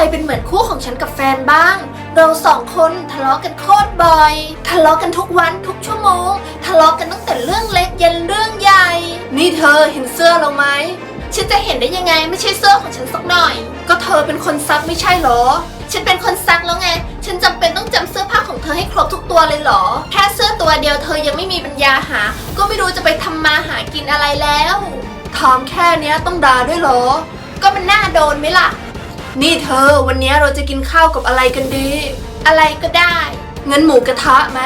รเป็นเหมือนคู่ของฉันกับแฟนบ้าง เราสองคนทะเลาะกันโคตรบ่อย ทะเลาะกันทุกวันทุกชั่วโมง ทะเลาะกันตั้งแต่เรื่องเล็กยันเรื่องใหญ่ นี่เธอเห็นเสื้อเราไหมฉันจะเห็นได้ยังไงไม่ใช่เสื้อของฉันสักหน่อย ก็เธอเป็นคนซักไม่ใช่เหรอ ฉันเป็นคนซักแล้วไง ฉันจำเป็นต้องจำเสื้อผ้าของเธอให้ครบทุกตัวเลยเหรอ แค่เสื้อตัวเดียวเธอยังไม่มีปัญญาหา ก็ไม่รู้จะไปทำมาหากินอะไรแล้วถามแค่เนี้ยต้องด่าด้วยเหรอ ก็มันน่าโดนไหมล่ะ นี่เธอวันนี้เราจะกินข้าวกับอะไรกันดี อะไรก็ได้งั้นหมูกระทะไหม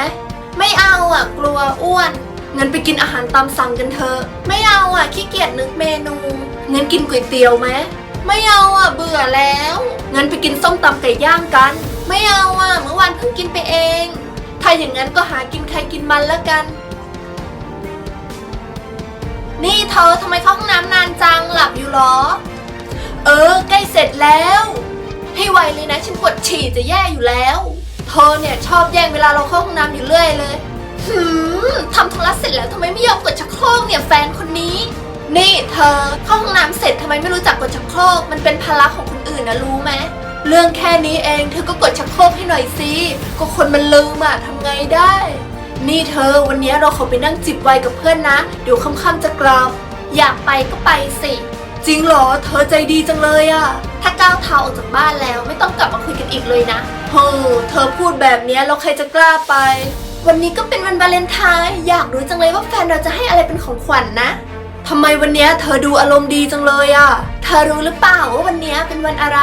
ไม่เอาอะ กลัวอ้วนงั้นไปกินอาหารตามสั่งกันเถอะไม่เอาอะขี้เกียจนึกเมนูงั้นกินก๋วยเตี๋ยวไหมไม่เอาอะเบื่อแล้วงั้นไปกินส้มตำไก่ย่างกัน ไม่เอาอะเมื่อวานเพิ่งกินไปเอง ถ้าอย่างนั้นก็หากินใครกินมันแล้วกัน นี่เธอทำไมเข้าห้องน้ำนานจังหลับอยู่เหรอเออใกล้เสร็จ แล้ว ให้ไวเลยนะฉันปวดฉี่จะแย่อยู่แล้ว เธอเนี่ยชอบแย่งเวลาเราเข้าห้องน้ำอยู่เรื่อยเลย หืมทำธุระเสร็จแล้วทำไมไม่ยอมกดชักโครกเนี่ยแฟนคนนี้ นี่เธอเข้าห้องน้ำเสร็จทำไมไม่รู้จักกดชักโครกมันเป็นภาระของคนอื่นนะรู้ไหมเรื่องแค่นี้เองเธอก็กดชักโครกให้หน่อยสิก็คนมันลืมอะทำไงได้ นี่เธอวันนี้เราขอไปนั่งจิบไวน์กับเพื่อนนะ เดี๋ยวค่ำๆจะกลับอยากไปก็ไปสิ จริงเหรอ เธอใจดีจังเลยอะถ้าก้าวเท้าออกจากบ้านแล้วไม่ต้องกลับมาคุยกันอีกเลยนะ โห เธอพูดแบบเนี้ยแล้วใครจะกล้าไป วันนี้ก็เป็นวันวาเลนไทน์อยากรู้จังเลยว่าแฟนเราจะให้อะไรเป็นของขวัญนนะทำไมวันเนี้ยเธอดูอารมณ์ดีจังเลยอะเธอรู้หรือเปล่าว่าวันเนี้ยเป็นวันอะไร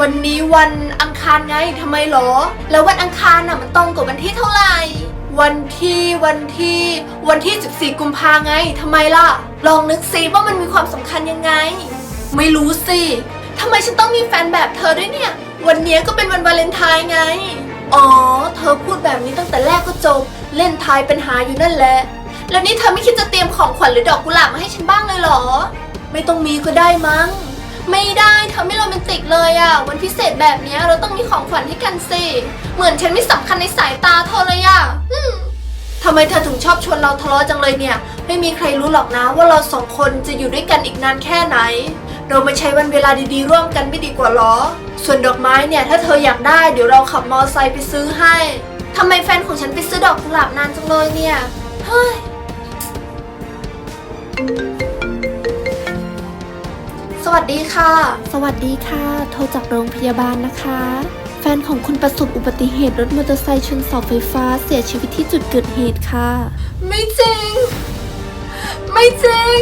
วันนี้วันอังคารไงทำไมหรอ แล้ววันอังคารน่ะมันตรงกับวันที่เท่าไหร่ วันที่วันที่วันที่ 14 กุมภาไงทำไมล่ะ ลองนึกซิว่ามันมีความสำคัญยังไง ไม่รู้สิทำไมฉันต้องมีแฟนแบบเธอด้วยเนี่ย วันนี้ก็เป็นวันวาเลนไทน์ไง อ๋อ เธอพูดแบบนี้ตั้งแต่แรกก็จบ เล่นทายเป็นหาอยู่นั่นแหละ แล้วนี่เธอไม่คิดจะเตรียมของขวัญหรือดอกกุหลาบมาให้ฉันบ้างเลยเหรอ ไม่ต้องมีก็ได้มั้ง ไม่ได้เธอไม่โรแมนติกเลยอะวันพิเศษแบบเนี้ยเราต้องมีของขวัญให้กันสิ เหมือนฉันไม่สำคัญในสายตาเธอเลยอะอืมทำไมเธอถึงชอบชวนเราทะเลาะจังเลยเนี่ย ไม่มีใครรู้หรอกนะว่าเราสองคนจะอยู่ด้วยกันอีกนานแค่ไหน เรามาใช้วันเวลาดีๆ ร่วมกันไม่ดีกว่าหรอ ส่วนดอกไม้เนี่ยถ้าเธออยากได้เดี๋ยวเราขับมอไซค์ไปซื้อให้ทำไมแฟนของฉันไปซื้อดอกกุหลาบนานจังเลยเนี่ย เฮ้ย สวัสดีค่ะ สวัสดีค่ะ โทรจากโรงพยาบาลนะคะ แฟนของคุณประสบอุบัติเหตุรถมอเตอร์ไซค์ชนเสาไฟฟ้าเสียชีวิตที่จุดเกิดเหตุค่ะ ไม่จริง ไม่จริง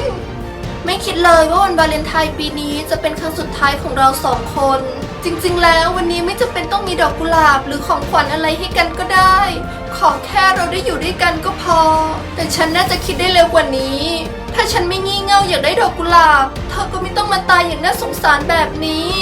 ไม่คิดเลยว่าวันวาเลนไทน์ปีนี้จะเป็นครั้งสุดท้ายของเราสองคน จริงๆ แล้ววันนี้ไม่จำเป็นต้องมีดอกกุหลาบหรือของขวัญอะไรให้กันก็ได้ ขอแค่เราได้อยู่ด้วยกันก็พอ แต่ฉันน่าจะคิดได้เร็วกว่านี้ ถ้าฉันไม่งี่เง่าอยากได้ดอกกุหลาบ เธอก็ไม่ต้องมาตายอย่างน่าสงสารแบบนี้